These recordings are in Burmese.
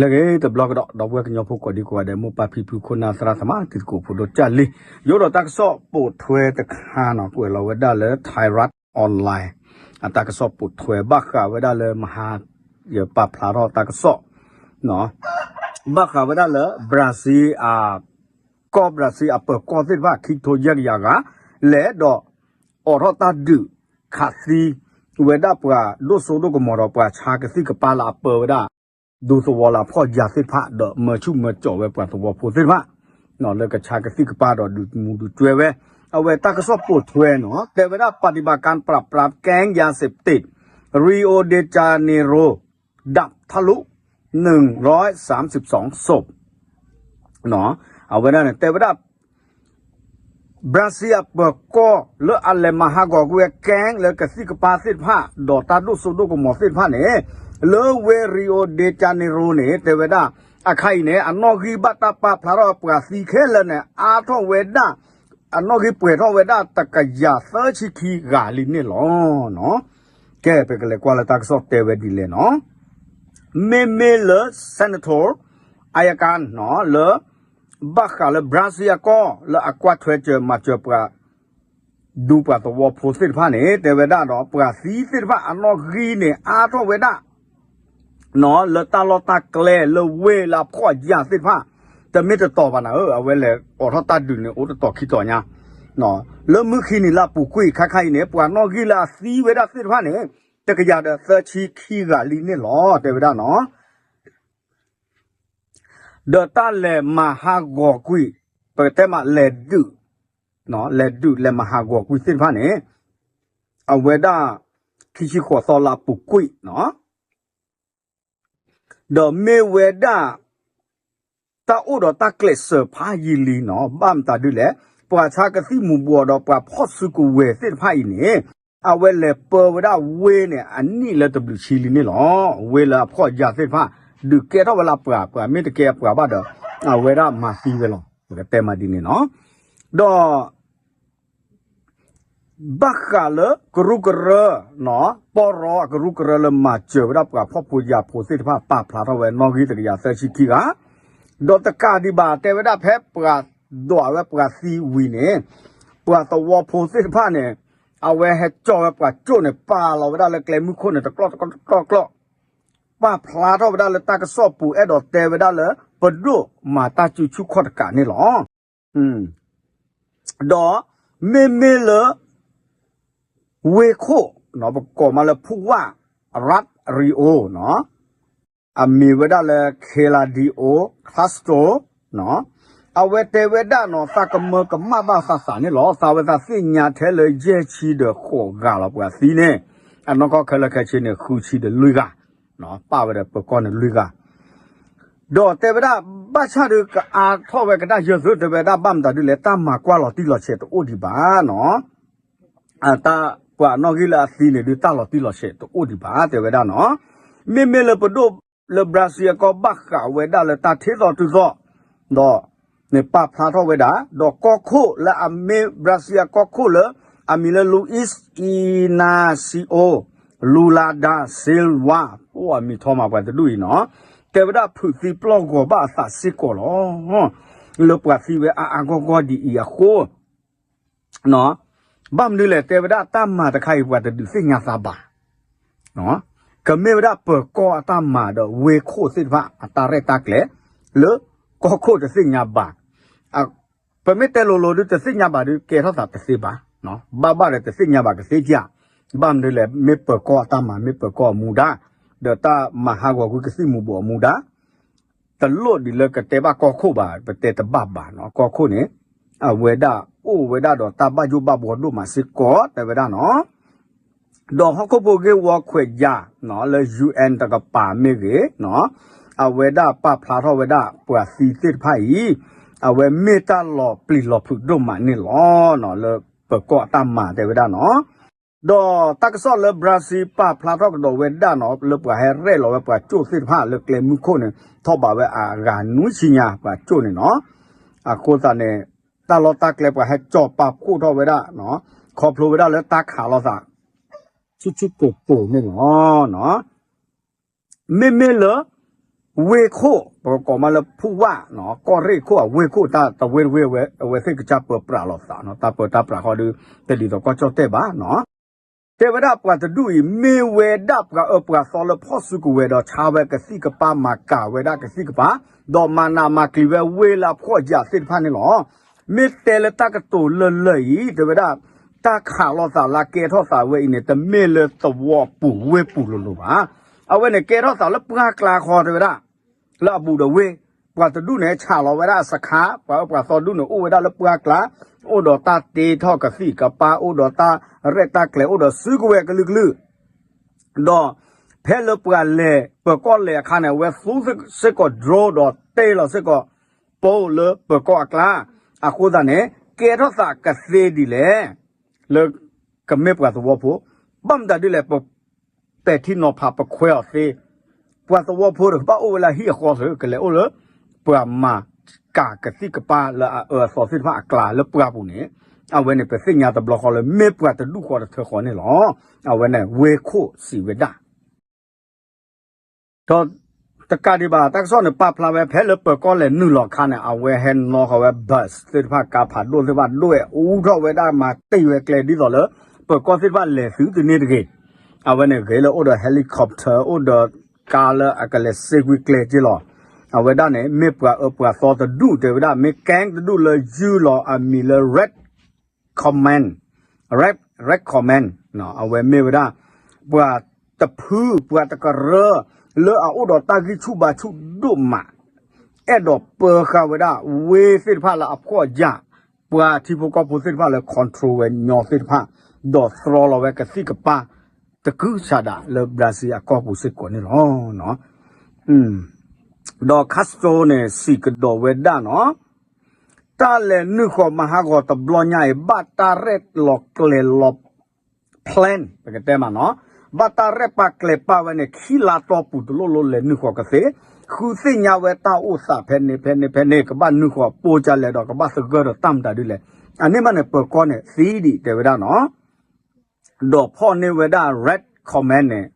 ilage the blog dot dot work nyo phok ko di ko de mo pa phi phu khona sra sama ti ko phu do cha li yo do tak so po thwe ta kha no ko lo wa da le thairat online ata ka so po thwe ba kha wa da le maha ye pa phla ro ta ka so no ba kha wa da le brazil a ko brazil a pe ko ti ba ki to yak ya ga le do oro ta du kha si ဝေဒပွားဒုဆိုဒုကမောရပွားခြာကစီကပါလာပေဝဒ ดูสวอลาพ่อยาเสพะเดอเมื่อชุ่มเมจ่อเวปะสวอพูสิพะนอนเลยกระชากระซิกปาดอดูมูดูจวยเวเอาเวตากระสอบปวดทเวเนาะแต่เวลาปฏิบัติการปรับปรับแก๊งยาเสพติดริโอเดจาเนโร ดับทะลุหนึ่งร้อยสามสิบสองศพเนาะเอาไว้นั่นแต่เวลาบราซิลเปิดก็เลืออะไรมาฮากอกเวแกงเลือกระซิกปาเสพผ้าดอตาดุสุดุกหมอเสพผ้าเนี่ လောဝေရီယိုဒေချာနီရိုနေတေဝဒအခိုင်နေအနော်ခိဘတပဖလာရောပွာစီခဲလနဲ့အာထောဝေဒအနော်ခိပွေထောဝေဒတကရသချီခီဂါလီနေလောနော်ကဲပကလေကွာလတာကစော့တေဝဒီလေနော်မေမေလဆန်နတောအယကန်နော်လဘခါလဘရာစီယကောလအကွာထွဲချေမချေပွာဒူပတော်ဖို့စစ်ဖာနေတေဝဒတော့ပွာစီစစ်ဖာအနော်ခိနေအာထောဝေဒ နော်လတလတကလေလဝေလာဖော့ကြစစ်ဖာတမစ်တော်ပါနာဟုတ်အဝဲလေအော်ထတဒူနေအိုတော်ခိတော်ညာနော်လမှုခိနီလာပူကွေခခိုင်နေပွာနော်ဂီလာစီဝေဒစစ်ဖာနေတကကြတဲ့သချီခီကလီနေလောတေဝဒနော်ဒတလေမဟာဂောကွေပတေမလေဒူနော်လေဒူလေမဟာဂောကွေစစ်ဖာနေအဝေဒခိရှိခောဆောလာပူကွေနော် တော့မေဝေဒတာဥတော်တက်ကလစ်ဆဖာယီလီနော်ဘမ်တာဒူလေပွာချာကတိမူဘောတော့ပွာဖော့စုကူဝေစစ်ဖိုင်နေအဝဲလေပေါ်ဝဒဝေနဲ့အနိလက်တဘလူချီလီနေလောဝေလာဖော့ကြစစ်ဖာဒူကေတော့ဝလာပွာပွာမေတကေပွာဘာတော့အဝဲရမာစီပဲလောပဲမဒီနေနော်တော့ คีนี่ละปูกุยคาๆนี่ปะนอกีละสีเวดาสิตพานี่ตะกะยาเดเซชีคีกะลีนี่หรอเตเวดาเนาะ ดอตาเลมหากอกุยเปิดแต่มาเลดุเนาะเลดุเลมหากอกุยสิพานี่เอาเวดาคิชิขอซอลาปุกุยเนาะดอเมเวดาตาอุดอตาเกลเซพายีลีเนาะบ้ามตาดุแลปว่าชากะสิหมู่บัวดอปว่าพอสุกุเวสิพาอีนี่เอาเวเลเปอร์เวดาเวเนี่ยอันนี้เล ตบลูชีลีนี่หรอเวลาพอยาสิพา du ke to wala pra pra me te ke pra ba do a we ra ma si we lo ke te ma di ni no do bakale gru gru no poro gru gru le ma che ra pra pho pu ya pho se ta pa phla to we no gi te ya se chi ki ga do ta ka di ba te we da phe pra do we pra si wi ne pra to wo pho se ta ne a we he cho we pra cho ne pa lo we da le kle mu kho ne ta klo klo klo ป้าพลาดเอาไปไ กว่าน้องกิลาสีเนี่ยดูตลอดตีหลอดเฉดตัวอุดิบาเตวดาเนาะเมเมเลปดูเลบราซิลก็บักกาเวดาเลตาเทดอตุซอดอเนี่ยป้าพลาทอเวดาดอกก็คู่และอเมบราซิลก็คู่เลยอเมเลลูอิสอินาซิโอลูลาดาซิลวาโอ้มีทอมากว่าจะดูอีเนาะแต่ว่าผุดสีปลอกกว่าบ้าสัตว์สิกว่าหรอเลบราซิลอาอาก็ก็ดีอีอะโคเนาะ နော်မေမေလပဒိုလေဘရာစီယကောဘခဝေဒါလေတာသေးတော်သူသောတော့နေပဖလာထောဝေဒါတော့ကောခိုလာအမေဘရာစီယကောခိုလအမီလလူအစ်အီနာစီအိုလူလာဒါဆီလဝါဟိုအမီထောမှာပတ်တူနော်တေဝဒဖုစီပလော့ကိုဘာသာစစ်ကိုလောဟောလောပွားစီဝဲအာအကောကောဒီအီယခိုနော်ဘမ်နူလေတေဝဒတမ္မာတခိုင်ဘွားတူစိညာစာပါနော်ကမေဝဒပကောအတမ္မာတော့ဝေခိုစစ်ဖာအတာရတက်လေလေကောခိုတစိညာပါအပမေတဲလိုလိုတစိညာပါဒီကေထောတာတစိပါနော်ဘာဘာတဲ့စိညာပါကစိကြဘမ်လေမေပကောအတမ္မာမေပကောမူဒါเดตามหากว่ากุกสิมูบ่มูดาตลอดดิเลกเตบะกอโคบาเปเตตบะบาเนาะกอโคเนี่ยอเวดา โอเวดาดอตาบะยุบะบ่ดูมาสิกอแต่เวดาเนาะดอกฮอกโบเกวอခွေကြเนาะเล UN ตะกปาเมเกเนาะอเวดาปะพลาทเวดาปัวสีติดไผอเวเมตาลอปลิลอผึดมานี่ลอเนาะเลปะกอตามมาแต่เวดาเนาะดอตักซอเลบราซิลปาพลาทอกดอเวดานอเลปะเฮเรลอเวปะจุสิพาเลเกลมุโคเนทอบาเวอากานุชิญาปะจุเนเนาะอะโคตาเน ตาลอตากเล็บก็ให้จอบปากคู่ทอเวด้าเนาะขอบพลูเวด้าแล้วตาขาเราสักชุดชุดปุ่ปุ่เนี่ยเนาะเนาะไม่ไม่เหรอเวโคปรกอบมาแล้วผู้ว่าเนาะก็เรียกว่าเวโคตาตะเวเวเวเวเซกจะเปิดปลาหลอดสาเนาะตาเปิดตาปลาเขาดูแต่ดีต่อก็เจ้าเตบ้าเนาะเทวดาปวดดูอีเมเวดับกับเอปวดสอลพอสุกเวดอชาเวกสิกปามากาเวดากสิกปาดอมานามากีเวเวลาพ่อจะสิ้นพันนี่หรอ မေတဲလတကတိုလလီတဝဒတာခါလောသာလာကေထောသာဝဲနေတမေလသဝပူဝဲပူလိုလိုပါအဝဲနေကေထောသာလပငါကလာခေါ်တဝဒလာပူတဝဲပွာတဒုနေချာလောဝရစခါပွာပွာသောဒုနေဥဝဒလပွာကလာဥဒတာတေထောကစီကပါဥဒတာရက်တာကလေဥဒစုကဝဲကလုကလုတော့ဖဲလပွာလေပကောလေခါနေဝဲသုစကောဒရောဒတေလစကောပိုလပကောကလာ အခုသားနဲ့ကဲတော့စာကစေးဒီလေလေကမေပွားသဘောဖို့ဘမ်ဒါဒီလေပပဲတီနော်ဖာပခွဲအစေးပွားသဘောဖို့ဘာအိုလာဟီခေါ်ဆိုကလေအိုလေပွားမာကာကတိကပါလာအော်ဆော်စစ်မှာကလာလေပွားဘူးနေအဝဲနဲ့ပစိညာတဘလခေါ်လေမေပွားတလူခေါ်တဲ့ခေါ်နေလောအဝဲနဲ့ဝေခိုစီဝဒတော့ ตะกาดีบาตักซ้อนปาพลาเวเพลเปก็เลยนู่หลอกคันเอาเวเฮนนอเขาเวบัสติภากาผาดวนติภาด้วยอู้เราเวได้มาตีเวเกลดีต่อเลยเปิดก็ติภาเลยถึงตัวนี้ตะเกเอาเวเนี่ยเกลออเดอร์เฮลิคอปเตอร์ออเดอร์กาเลอะกะเลเซกวิเกลจิหลอเอาเวด้านเนี่ยเมปกาเอปกาซอตะดูเตวด้าเมแกงตะดูเลยยูหลออามีเลเรดคอมเมนต์เรดเรดคอมเมนต์เนาะเอาเวเมวด้าปกาตะพื้ปกาตะกะเรอ လောအောဒတာကိချုဘာချုဒုမာအဲ့တော့ပခဝဒဝေစစ်ဖလာအဖို့ကြပွားတိဖို့ကပုစစ်ဖလာ control ဝညောစစ်ဖဒေါ်သရောလဝကစိကပါတကူချာဒါလေဘရာဇီအကောပူစစ်ကိုနေလောနော်อืมဒေါ်ခတ်စတိုနေစီကဒေါ်ဝေဒါနော်တာလေနုခောမဟာဂောတဘလညိုင်ဘတ်တာရက်လောကလေလော plan ပကတဲ့မနော် ဘတာရပကလေပါဝနေခီလာတော့ပူတလို့လို့လဲနုခေါ်ကစေခုစိညာဝဲတာဥစဖဲနေဖဲနေဖဲနေကဘနုခေါ်ပိုးကြလဲတော့ကဘစကောတော့တမ်တာတူလဲအနေမနဲ့ပေါ်ကောနဲ့စီဒီတေဝဒနော်ဒေါ်ဖော်နေဝဒရက်ကွန်မန့်နဲ့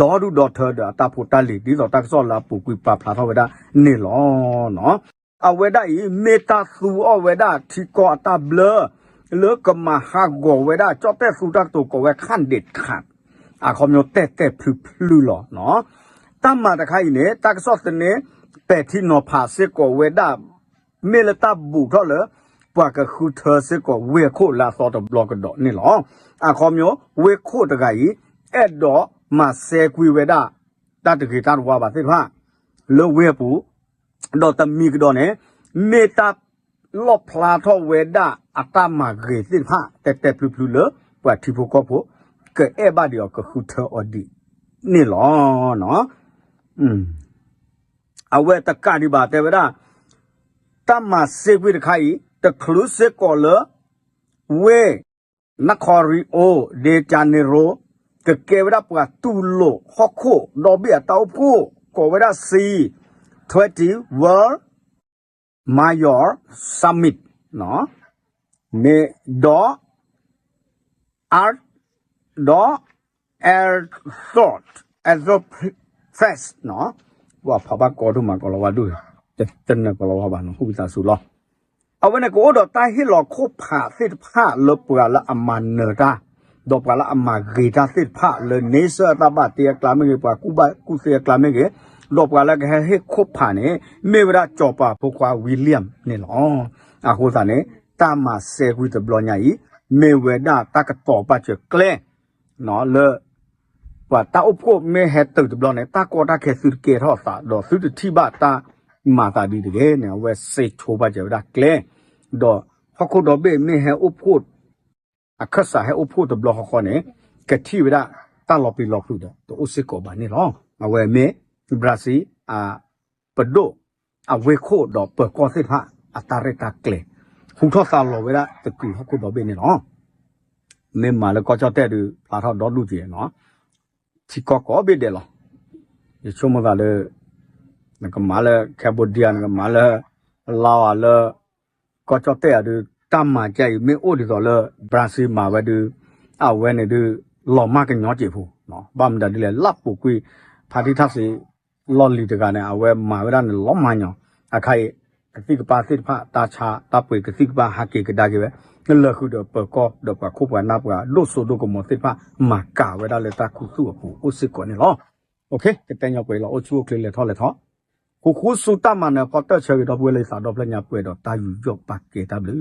ဒေါ်ဒူဒေါ်ထာတာဖိုတာလီဒီတော့တက်ဆော့လာပူကွီပါဖလာတော့ဝဒနေလောနော်အဝဒဤမေတာစုအဝဒတီကောအတာဘလလေကမဟာဂောဝဒကြော့တဲ့စုတက်တူကိုဝဲခန့်ဒစ်ခန့် အာခေါမျိုးတက်တက်ဖလူဖလူလောနော်တမ္မာတခိုင်နေတက်ဆော့တနေပဲ့တီနောဖာစစ်ကိုဝေဒမေလတာဘူထော်လေပွားကခုထစစ်ကိုဝေခိုလာဆော့တဘလော့ကတော့နေလောအာခေါမျိုးဝေခိုတခိုင်အဲ့တော့မဆဲကွေဝေဒတတကေတန်ဝါပါသိဖာလောဝေပူတော့တမီကတော့နေမေတာလော့ဖလာထော်ဝေဒအတမဂေသိဖာတက်တက်ဖလူဖလူလောပွားတီဖို့ကောဖို့ ကဲအဲ့ဘာဒီကခုထောအဒီနေလောနော်อืมအဝဲတကဒီပါတဲ့ဗရာတမစေကွေတခိုင်တကလူစေကောလဝေနခေါရီအိုဒေချာနေရိုကကေဗရာပွာတူလိုဟခုဒေါ်ဘီအတောက်ကိုကိုဗရာစီ20 world mayor summit နော်မေဒေါ် art တော့ air thought as of press နော်ဘာဖဘကောတို့မှာကောလဝါတို့တန်နကောလဝါဘာနော်ဟုတ်ပြီသားဆိုလားအဝနကောတော့တာဟီလောခုဖာစစ်ဖာလောပရာလာအမန်နေတာတော့ပလာအမဂေတာစစ်ဖာလနေဆတာဘတေကလာမေပါကူဘကူစေကလာမေကေလောပလာကဟေခုဖာနေမေဝရာကြောပါဘခွာဝီလျံနေလောအဟိုစာနေတာမဆေဝီတဘလောညာဤမေဝဒတာကတောပါချက်ကလဲ နော်လေว่าตาอบกบเมเฮตึกตบลอนเนี่ยตากอตาแค่สุดเกทอสาดอสุดที่บ้าตามาตาดีเดเนี่ยเวสเซโชบาเจดาเกลดอพอคดอเบเมเฮอบพูดอคัสาเฮอบพูดตบลอคอเนี่ยกะที่เวดาตาลอปีลอพูดตออุสิกอบานี่ลองเอาเวเมบราซิอาปดโดอาเวโคดอเปิดกอสิทะอัตาเรตาเกลหูทอสาลอเวดาตะกูพอคดอเบเนี่ยลอง နော်မေမာလကောချတဲ့ du လာထောတော့လူကြီးနော်ချီကောကောဘေတယ်လောဒီချုံမကလည်းနကမာလကမ်ဘောဒီးယားနကမာလလာဝါလကောချတဲ့ du တမ္မာကြိုက်မေအိုဒီတော့လဘရာဇီးမှာပဲ du အဝဲနေ du လော်မကညောကြည့်ဖို့နော်ဘာမဒါဒီလေလပ်ပုကွေဖာတီသစီလော်လီတကနေအဝဲမာဝရနဲ့လောမညောအခိုင်ကတိကပါစစ်ဖာတာချာတပွေကတိကပါဟာကေကဒါကေပဲ လခုဒပကောဒပခုပနာပဒုဆိုဒကမစစ်ဖာမာကာဝရလေတာခုစုအပူဥစစ်ကောနေလောโอเคကတဲ့ညောက်ပွေလောအချူကလေးလေထောလေထောခုခုစုတမန်နဲ့ပေါ်တက်ချေတော့ပွေလေစာတော့ပညာပွေတော့တာယူကြော့ပါကေတဘလူ